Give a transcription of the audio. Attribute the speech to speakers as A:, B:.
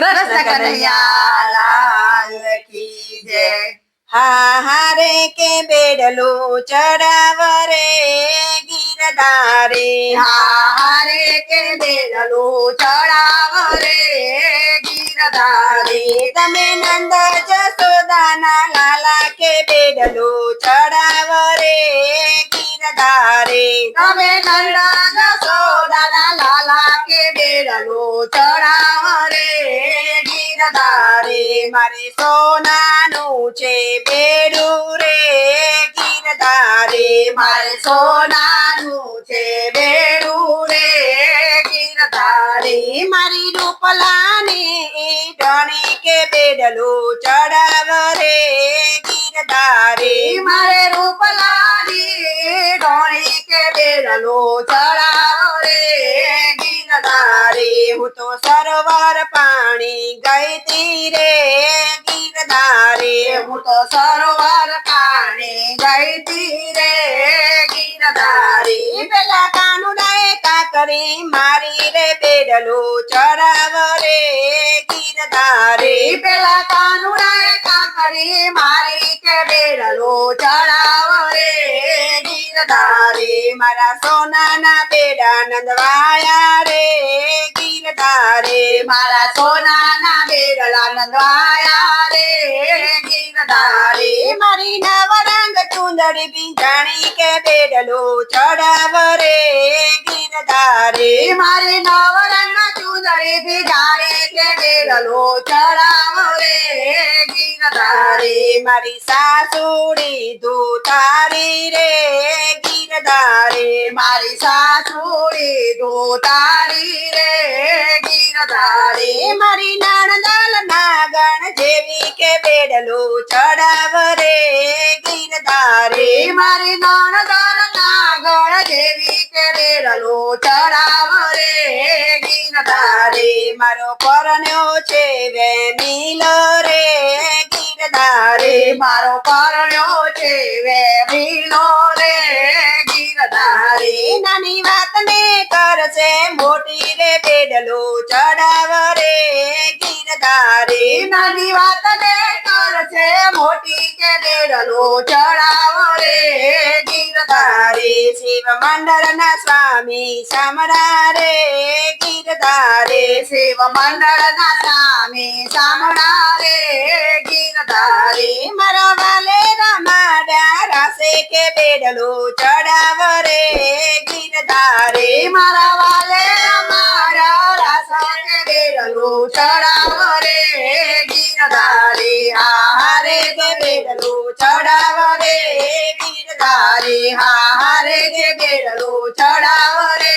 A: કૃષ્ણ કનૈયા કી જય.
B: હા હારે કે બેડલું ચડાવ રે ગીરધારે
A: હારે કે બેડલું ચડાવ રે ગીરધારી
B: તમે નંદ જસોદાના લાલા કે બેડલું ચડાવ રે ગીરધારે
A: તમે નંદ કે બેડલું ચડાવ રે ગીરધારી
B: મારે સોનાનું છે બેડું રે ગીરધારે
A: મારે સોનાનું છે બેડું રે ગીરધારી
B: મારી રૂપલાની ઢણી કે બેડલું ચડાવરે ગીરધારે
A: મારે રૂપલાની ઢોળી કે બેડલો ચડાવ રે
B: गिरधारे हूँ तो सरोवर पानी गायत्री
A: रे गिरधारे हूँ तो सरोवर पानी गायत्री रे
B: गिरधारे बेला कानुदाय काकरी मारी रे बेडलो चराव रे
A: गिरधारे बेला कानुदाय काकरी मारी के बेडलो चराव रे
B: गिरधारे मारा सोना ना बेड़ा नंदवाया
A: મારા સોનાના બેડલા નંદવાયા રે ગીરધારી
B: મારી નવરંગ ચુંદડી પિંજાણી કે બેડલું ચડાવ રે ગીરધારે
A: મારી નવરંગ ચુંદડી બિજારી કે બેડલો ચડાવ રે ગીરધારી
B: મારી સાસુડી ધૂતારી રે ગીરધારે
A: મારી સાસુડી ધોતારી રે.
B: ದಾರಿ ಮರಿ ನಾಣದಾಲ ನಾಗಣ ಜೇವಿಕೆ
A: ಬೇಡಲು ಚಡವರೆ ಗಿರದಾರಿ ಮರಿ ನಾಣದಾಲ ನಾಗಣ ಜೇವಿಕೆ ಬೇಡಲು ಚಡವರೆ
B: ಗಿರದಾರಿ ಮರೋ ಪರನೋ ಚೇವೆ ನೀಲೋ ರೇ
A: ಗಿರದಾರಿ ಮಾರೋ ಪರನೋ ಚೇವೆ ನೀಲೋ ગીરધારી
B: નાની વાત ને કરશે મોટી રે પેડલો ચડાવ રે ગીરધારે.
A: નાની વાત ને કરશે મોટી કે પેડલો ચડાવ રે ગીરધારે.
B: શિવ મંડળ ના સ્વામી સમરા રે
A: తారే శివ మండళన
B: స్వామి సాముడారే గీత తారే మరవలే రమడారసేకే బిడలు చడవరే గీత
A: తారే మరవలే రమడారసేకే బిడలు చడవరే గీత తారే ఆహారే బిడలు చడవరే గీత తారే ఆహారే బిడలు చడవరే